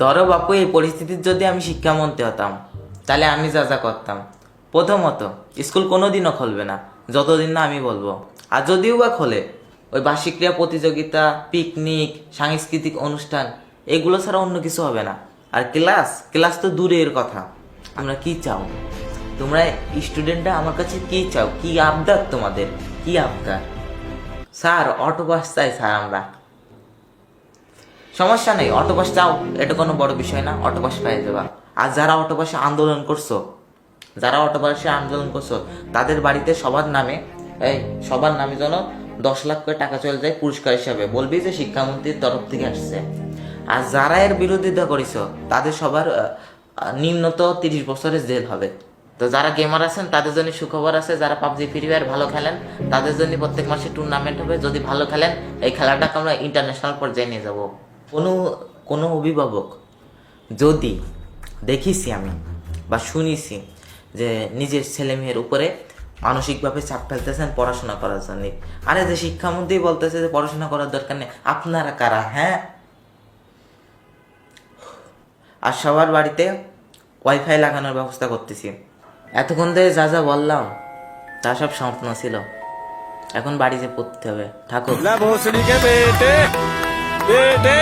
ধরো বাপু, এই পরিস্থিতির যদি আমি শিক্ষামন্ত্রী হতাম, তাহলে আমি যা যা করতাম। প্রথমত, স্কুল কোনোদিনও খুলবে না, যতদিন না আমি বলব। আর যদিও বা খোলে, ওই বার্ষিক ক্রিয়া প্রতিযোগিতা, পিকনিক, সাংস্কৃতিক অনুষ্ঠান, এগুলো ছাড়া অন্য কিছু হবে না। আর ক্লাস ক্লাস তো দূরের কথা, আমরা কি চাও? তোমরা স্টুডেন্টরা আমার কাছে কি চাও? কি আবদার তোমাদের? কি আবদার? স্যার, অটো বাস চাই, স্যার, আমরা। সমস্যা নেই অটো পাস চাও এটা কোনো বড় বিষয় না অটো পাস পেয়ে যাবা আর যারা অটো পাসে আন্দোলন করছ, যারা অটো পাসে আন্দোলন করছ, তাদের বাড়িতে সবার নামে, এই, সবার নামে যেন দশ লাখ করে টাকা চলে যায় পুরস্কার হিসাবে, বলবি যে শিক্ষামন্ত্রীর তরফ থেকে আসছে। আর যারা এর বিরোধিতা করেছ, তাদের সবার নিম্নত তিরিশ বছরের জেল হবে। তো যারা গেমার আছেন, তাদের জন্য সুখবর আছে, যারা পাবজি, ফ্রি ফায়ার ভালো খেলেন, তাদের জন্য প্রত্যেক মাসে টুর্নামেন্ট হবে, যদি ভালো খেলেন, এই খেলাটাকে আমরা ইন্টারন্যাশনাল পর্যায়ে নিয়ে যাব। কোনো কোনো অভিভাবক যদি দেখিছি আমি বা শুনিছি যে নিজের ছেলে মেয়ের উপরে মানসিকভাবে চাপ ফেলতেছেন পড়াশোনা করার জন্য, আরে যে শিক্ষামন্ত্রী বলতেছে যে পড়াশোনা করার দরকার নেই, আপনারা কারা হ্যাঁ? আর সবার বাড়িতে ওয়াইফাই লাগানোর ব্যবস্থা করতেছি। এতক্ষণ ধরে যা যা বললাম, তা সব স্বপ্ন ছিল। এখন বাড়ি যে পড়তে হবে ঠাকুর बेटे।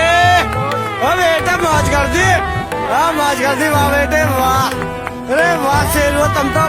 ओ बेटे, मौज कर दी। हाँ मौज कर दी। वाह बेटे, वाह। अरे, वाह शेर वो तुम तो